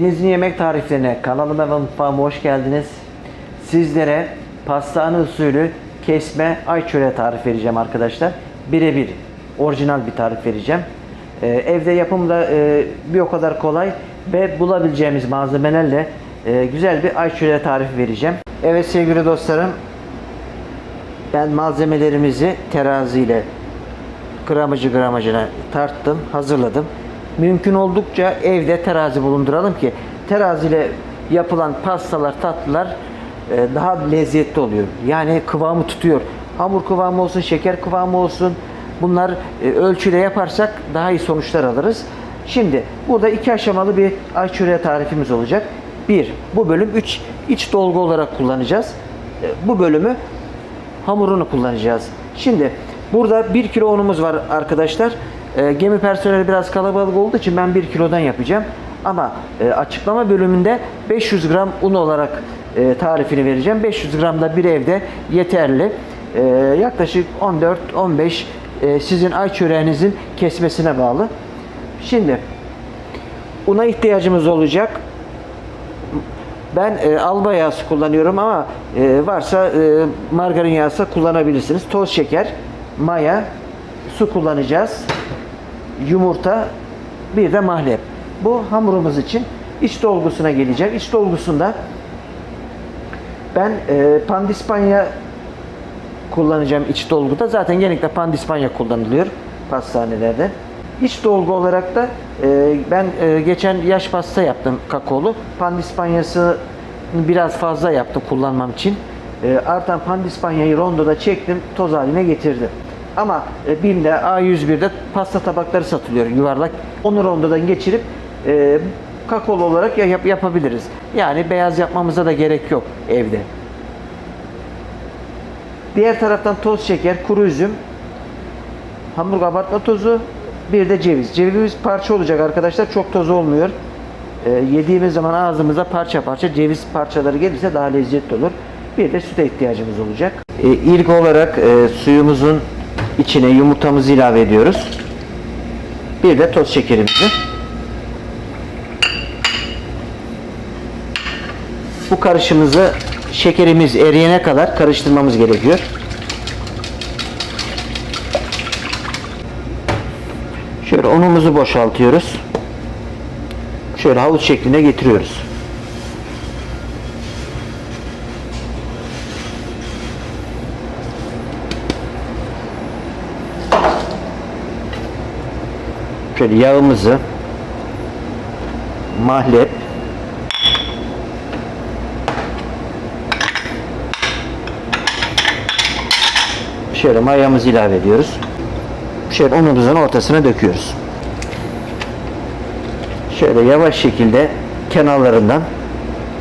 Denizli Yemek Tariflerine kanalıma ve mutfağıma hoş geldiniz. Sizlere pastane usulü kesme ay çöreği tarif vereceğim arkadaşlar. Birebir orijinal bir tarif vereceğim. Ee, evde yapımı da e, bir o kadar kolay ve bulabileceğimiz malzemelerle e, güzel bir ay çöreği tarifi vereceğim. Evet sevgili dostlarım ben malzemelerimizi teraziyle gramajı gramajına tarttım, hazırladım. Mümkün oldukça evde terazi bulunduralım ki teraziyle yapılan pastalar, tatlılar e, daha lezzetli oluyor. Yani kıvamı tutuyor. Hamur kıvamı olsun, şeker kıvamı olsun. Bunlar e, ölçüyle yaparsak daha iyi sonuçlar alırız. Şimdi burada iki aşamalı bir çöreği tarifimiz olacak. Bir, bu bölüm 3 iç dolgu olarak kullanacağız. E, Bu bölümü hamurunu kullanacağız. Şimdi burada 1 kilo unumuz var arkadaşlar. Ee, gemi personeli biraz kalabalık olduğu için ben 1 kilodan yapacağım. Ama e, açıklama bölümünde 500 gram un olarak e, tarifini vereceğim. 500 gram da bir evde yeterli. E, yaklaşık 14-15 e, sizin ay çöreğinizin kesmesine bağlı. Şimdi una ihtiyacımız olacak. Ben e, alba yağısı kullanıyorum ama e, varsa e, margarin yağısı kullanabilirsiniz. Toz şeker, maya, su kullanacağız. Yumurta, bir de mahlep. Bu hamurumuz için iç dolgusuna gelecek. İç dolgusunda ben e, pandispanya kullanacağım iç dolguda. Zaten genellikle pandispanya kullanılıyor pastanelerde. İç dolgu olarak da e, ben e, geçen yaş pasta yaptım kakaolu. Pandispanyası biraz fazla yaptım kullanmam için. E, artan pandispanyayı rondoda çektim, toz haline getirdim. Ama e, BİM'de A101'de pasta tabakları satılıyor yuvarlak. Onu rondodan geçirip e, kakaolu olarak ya- yap, yapabiliriz. Yani beyaz yapmamıza da gerek yok evde. Diğer taraftan toz şeker, kuru üzüm, hamur kabartma tozu, bir de ceviz. Ceviz parça olacak arkadaşlar. Çok toz olmuyor. Ee, yediğimiz zaman ağzımıza parça parça ceviz parçaları gelirse daha lezzetli olur. Bir de süte ihtiyacımız olacak. Ee, ilk olarak e, suyumuzun içine yumurtamızı ilave ediyoruz. Bir de toz şekerimizi. Bu karışımımızı şekerimiz eriyene kadar karıştırmamız gerekiyor. Şöyle unumuzu boşaltıyoruz. Şöyle havuç şekline getiriyoruz. Şöyle yağımızı mahlep şöyle mayamızı ilave ediyoruz. Şöyle unumuzun ortasına döküyoruz. Şöyle yavaş şekilde kenarlarından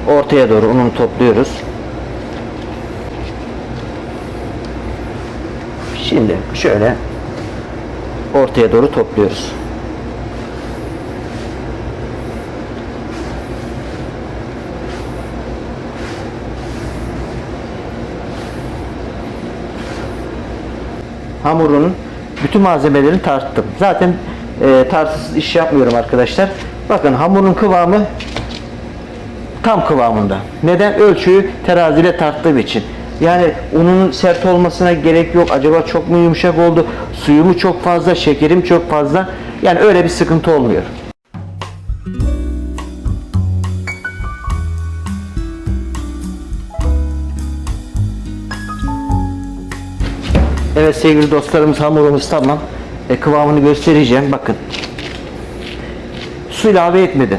ortaya doğru ununu topluyoruz. Şimdi şöyle ortaya doğru topluyoruz. Hamurun bütün malzemelerini tarttım. Zaten e, tartısız iş yapmıyorum arkadaşlar. Bakın hamurun kıvamı tam kıvamında. Neden? Ölçüyü teraziyle tarttığım için. Yani unun sert olmasına gerek yok. Acaba çok mu yumuşak oldu? Suyu mu çok fazla? Şekerim çok fazla? Yani öyle bir sıkıntı olmuyor. Evet sevgili dostlarımız hamurumuz tamam. E, kıvamını göstereceğim. Bakın. Su ilave etmedim.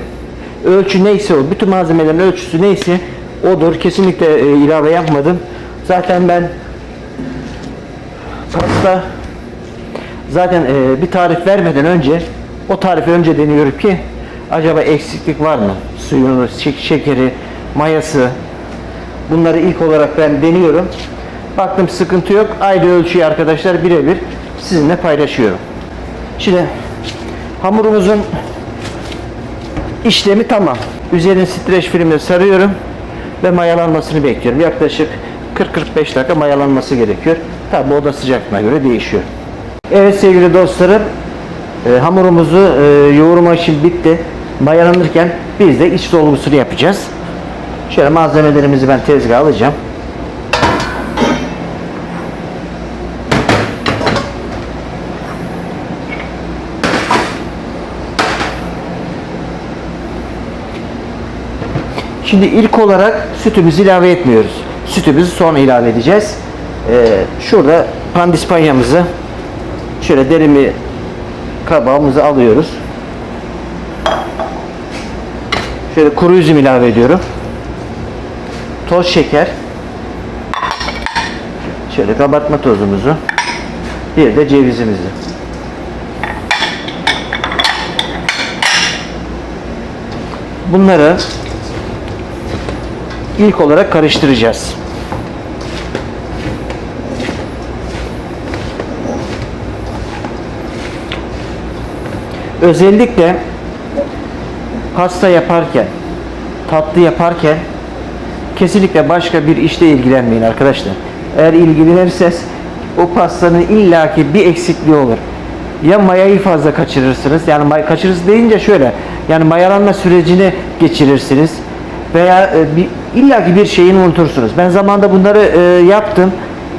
Ölçü neyse o. Bütün malzemelerin ölçüsü neyse odur. Kesinlikle e, ilave yapmadım. Zaten ben pasta zaten e, bir tarif vermeden önce o tarifi önce deniyorum ki acaba eksiklik var mı? Suyunu, şek- şekeri, mayası bunları ilk olarak ben deniyorum. Baktım sıkıntı yok. Aynı ölçüyü arkadaşlar birebir sizinle paylaşıyorum. Şimdi hamurumuzun işlemi tamam. Üzerini streç filmle sarıyorum ve mayalanmasını bekliyorum. Yaklaşık 40-45 dakika mayalanması gerekiyor. Tabi oda sıcaklığına göre değişiyor. Evet sevgili dostlarım e, hamurumuzu e, yoğurma işim bitti. Mayalanırken biz de iç dolgusunu yapacağız. Şöyle malzemelerimizi ben tezgaha alacağım. Şimdi ilk olarak sütümüzü ilave etmiyoruz. Sütümüzü sonra ilave edeceğiz. Ee, şurada pandispanyamızı şöyle derimi kabağımızı alıyoruz. Şöyle kuru üzüm ilave ediyorum. Toz şeker. Şöyle kabartma tozumuzu. Bir de cevizimizi. Bunları ilk olarak karıştıracağız. Özellikle pasta yaparken, tatlı yaparken kesinlikle başka bir işle ilgilenmeyin arkadaşlar. Eğer ilgilenirseniz o pastanın illaki bir eksikliği olur. Ya mayayı fazla kaçırırsınız. Yani may kaçırırsınız deyince şöyle. Yani mayalanma sürecini geçirirsiniz. Veya e, bir illaki bir şeyini unutursunuz. Ben zamanında bunları e, yaptım.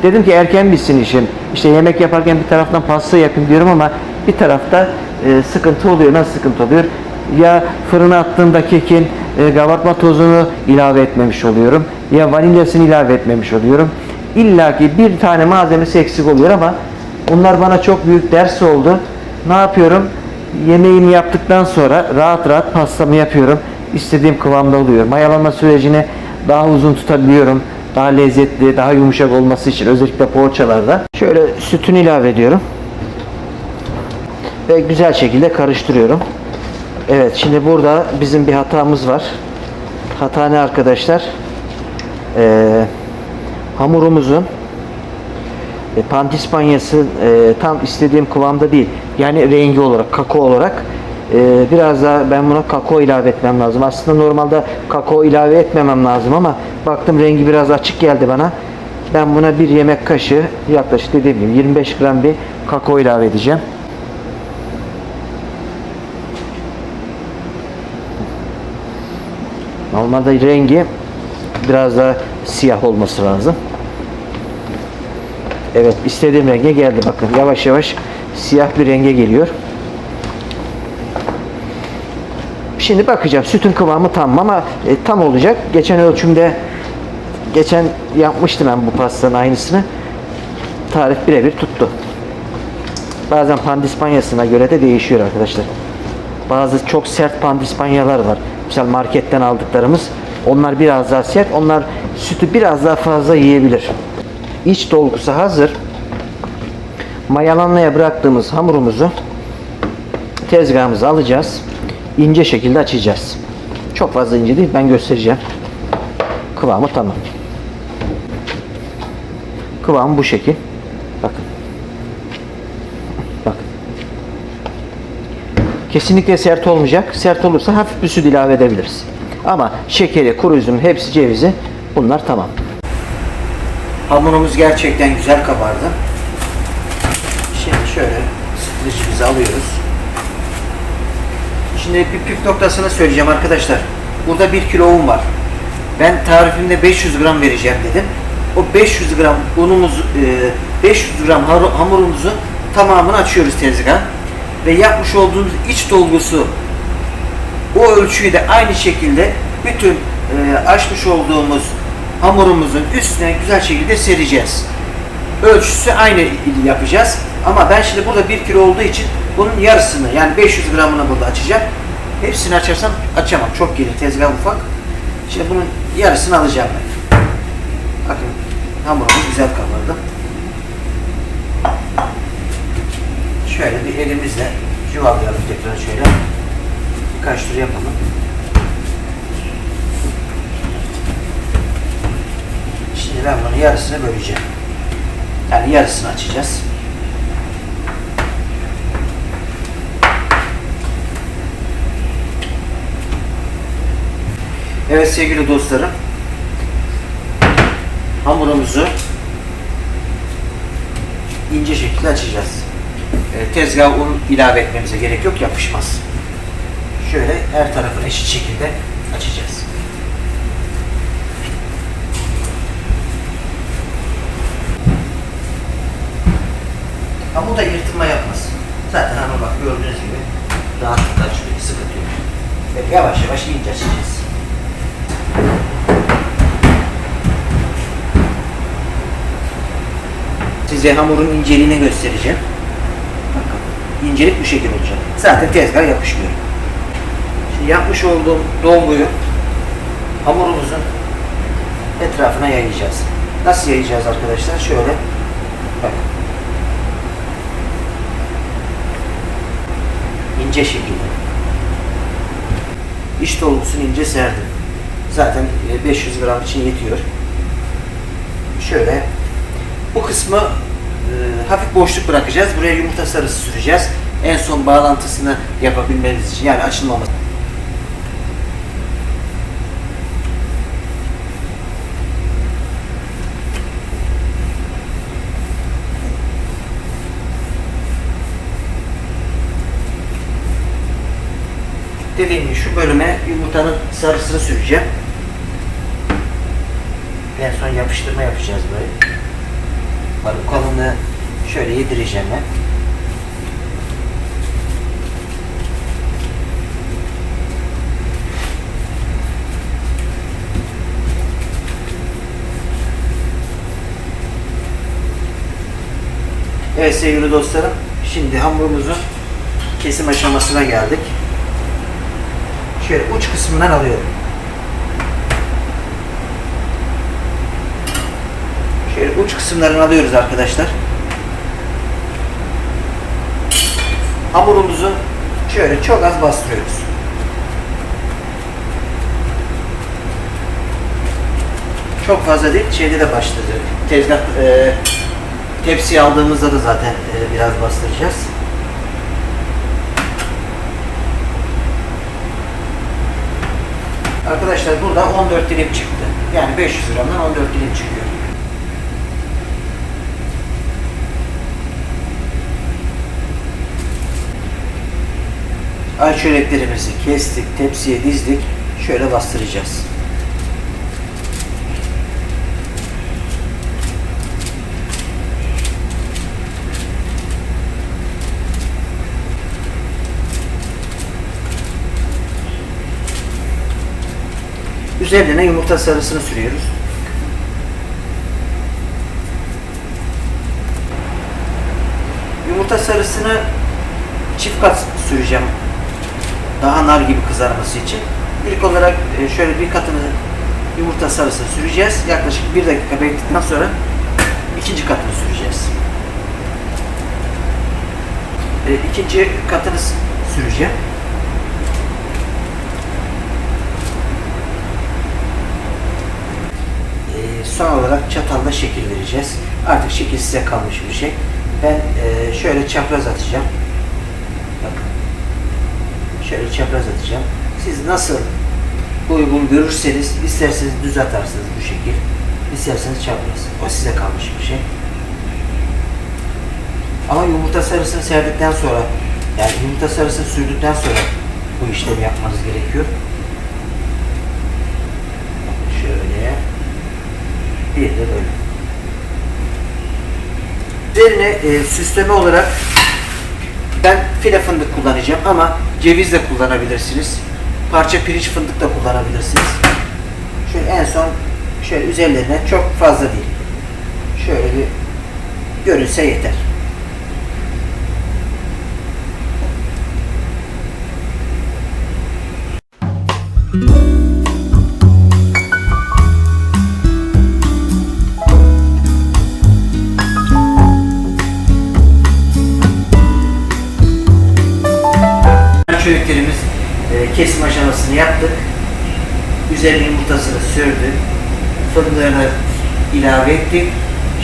Dedim ki erken bitsin işim. İşte yemek yaparken bir taraftan pasta yapayım diyorum ama bir tarafta e, sıkıntı oluyor. Nasıl sıkıntı oluyor? Ya fırına attığımda kekin e, kabartma tozunu ilave etmemiş oluyorum. Ya vanilyasını ilave etmemiş oluyorum. İlla ki bir tane malzemesi eksik oluyor ama bunlar bana çok büyük ders oldu. Ne yapıyorum? Yemeğimi yaptıktan sonra rahat rahat pastamı yapıyorum. İstediğim kıvamda oluyor. Mayalanma sürecini daha uzun tutabiliyorum. Daha lezzetli, daha yumuşak olması için özellikle poğaçalarda. Şöyle sütünü ilave ediyorum. Ve güzel şekilde karıştırıyorum. Evet şimdi burada bizim bir hatamız var. Hata ne arkadaşlar? Ee, hamurumuzun e, pandispanyası e, tam istediğim kıvamda değil. Yani rengi olarak, kakao olarak e, biraz daha ben buna kakao ilave etmem lazım. Aslında normalde kakao ilave etmemem lazım ama baktım rengi biraz açık geldi bana. Ben buna bir yemek kaşığı yaklaşık dediğim gibi 25 gram bir kakao ilave edeceğim. Normalde rengi biraz daha siyah olması lazım. Evet istediğim renge geldi bakın yavaş yavaş siyah bir renge geliyor. Şimdi bakacağım sütün kıvamı tam ama e, tam olacak. Geçen ölçümde geçen yapmıştım ben bu pastanın aynısını. Tarif birebir tuttu. Bazen pandispanyasına göre de değişiyor arkadaşlar. Bazı çok sert pandispanyalar var. Mesela marketten aldıklarımız. Onlar biraz daha sert. Onlar sütü biraz daha fazla yiyebilir. İç dolgusu hazır. Mayalanmaya bıraktığımız hamurumuzu tezgahımıza alacağız. İnce şekilde açacağız. Çok fazla ince değil. Ben göstereceğim. Kıvamı tamam. Kıvamı bu şekil. Bakın. Bakın. Kesinlikle sert olmayacak. Sert olursa hafif bir süt ilave edebiliriz. Ama şekeri, kuru üzüm, hepsi cevizi bunlar tamam. Hamurumuz gerçekten güzel kabardı. Şimdi şöyle streçimizi alıyoruz. Şimdi bir püf noktasını söyleyeceğim arkadaşlar. Burada 1 kilo un var. Ben tarifimde 500 gram vereceğim dedim. O 500 gram unumuz, 500 gram haru- hamurumuzu tamamını açıyoruz tezgah. Ve yapmış olduğumuz iç dolgusu o ölçüyü de aynı şekilde bütün e, açmış olduğumuz hamurumuzun üstüne güzel şekilde sereceğiz. Ölçüsü aynı yapacağız. Ama ben şimdi burada 1 kilo olduğu için bunun yarısını yani 500 gramını burada açacağım. Hepsini açarsam açamam. Çok gelir. Tezgah ufak. Şimdi bunun yarısını alacağım ben. Bakın hamurumuz güzel kabardı. Şöyle bir elimizle yuvarlayalım tekrar şöyle. Birkaç tur yapalım. Şimdi ben bunu yarısını böleceğim. Yani yarısını açacağız. Evet sevgili dostlarım. Hamurumuzu ince şekilde açacağız. E, tezgaha un ilave etmemize gerek yok yapışmaz. şöyle her tarafını eşit şekilde açacağız. Hamur da yırtılma yapmaz. Zaten hamur bak gördüğünüz gibi rahatlıkla açılıyor, sıkıntı yok. Ve yavaş yavaş iyice açacağız. Size hamurun inceliğini göstereceğim. Bakın, incelik bu şekil olacak. Zaten tezgah yapışmıyor. Şimdi yapmış olduğum dolguyu hamurumuzun etrafına yayacağız. Nasıl yayacağız arkadaşlar? Şöyle bakın. ince şekilde. İç dolgusunu ince serdim. Zaten e, 500 gram için yetiyor. Şöyle bu kısmı e, hafif boşluk bırakacağız. Buraya yumurta sarısı süreceğiz. En son bağlantısını yapabilmeniz için yani açılmaması. Dediğim gibi şu bölüme yumurtanın sarısını süreceğim. En son yapıştırma yapacağız böyle. Bak bu kalınlığı şöyle yedireceğim ben. Evet sevgili dostlarım, şimdi hamurumuzun kesim aşamasına geldik. Şöyle uç kısmından alıyorum. Şöyle uç kısımlarını alıyoruz arkadaşlar. Hamurumuzu şöyle çok az bastırıyoruz. Çok fazla değil, şeyde de başladı. Tezgah, e, tepsi aldığımızda da zaten e, biraz bastıracağız. Arkadaşlar burada 14 dilim çıktı. Yani 500 gramdan 14 dilim çıkıyor. Ay çöreklerimizi kestik, tepsiye dizdik. Şöyle bastıracağız. Üzerine yumurta sarısını sürüyoruz. Yumurta sarısını çift kat süreceğim. Daha nar gibi kızarması için. İlk olarak e, şöyle bir katını yumurta sarısını süreceğiz. Yaklaşık bir dakika bekledikten sonra ikinci katını süreceğiz. E, İkinci katını süreceğim. Ee, son olarak çatalla şekil vereceğiz. Artık şekil size kalmış bir şey. Ben e, şöyle çapraz atacağım. Şöyle çapraz atacağım. Siz nasıl uygun görürseniz isterseniz düz atarsınız bu şekil. İsterseniz çapraz. O size kalmış bir şey. Ama yumurta sarısını serdikten sonra yani yumurta sarısını sürdükten sonra bu işlemi yapmanız gerekiyor. Şöyle bir de böyle. Üzerine e, süsleme olarak ben file fındık kullanacağım ama ceviz de kullanabilirsiniz. Parça pirinç fındık da kullanabilirsiniz. Şöyle en son şöyle üzerlerine çok fazla değil. Şöyle bir görünse yeter. Üzerine yumurtasını sürdük. Fındıklarını ilave ettik.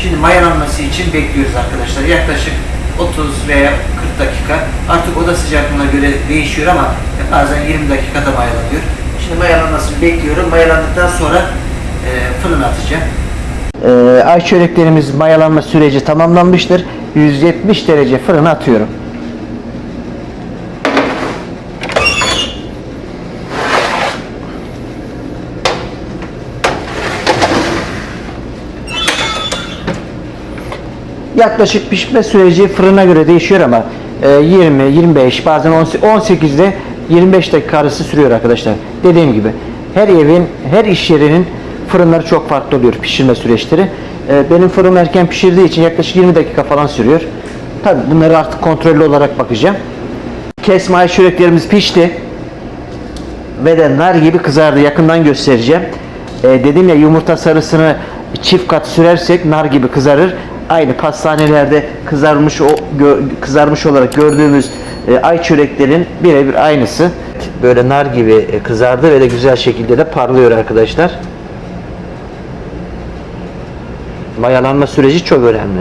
Şimdi mayalanması için bekliyoruz arkadaşlar. Yaklaşık 30 veya 40 dakika. Artık oda sıcaklığına göre değişiyor ama bazen 20 dakikada mayalanıyor. Şimdi mayalanmasını bekliyorum. Mayalandıktan sonra e, fırına atacağım. Ee, ay çöreklerimiz mayalanma süreci tamamlanmıştır. 170 derece fırına atıyorum. Yaklaşık pişme süreci fırına göre değişiyor ama e, 20, 25 bazen 18'de 25 dakika arası sürüyor arkadaşlar. Dediğim gibi her evin, her iş yerinin fırınları çok farklı oluyor pişirme süreçleri. E, Benim fırınım erken pişirdiği için yaklaşık 20 dakika falan sürüyor. Tabi bunları artık kontrollü olarak bakacağım. Kesme ay çöreklerimiz pişti ve de nar gibi kızardı. Yakından göstereceğim. Ee, dedim ya yumurta sarısını çift kat sürersek nar gibi kızarır. Aynı pastanelerde kızarmış o gö- kızarmış olarak gördüğümüz e, ay çöreklerin birebir aynısı. Böyle nar gibi e, kızardı ve de güzel şekilde de parlıyor arkadaşlar. Mayalanma süreci çok önemli.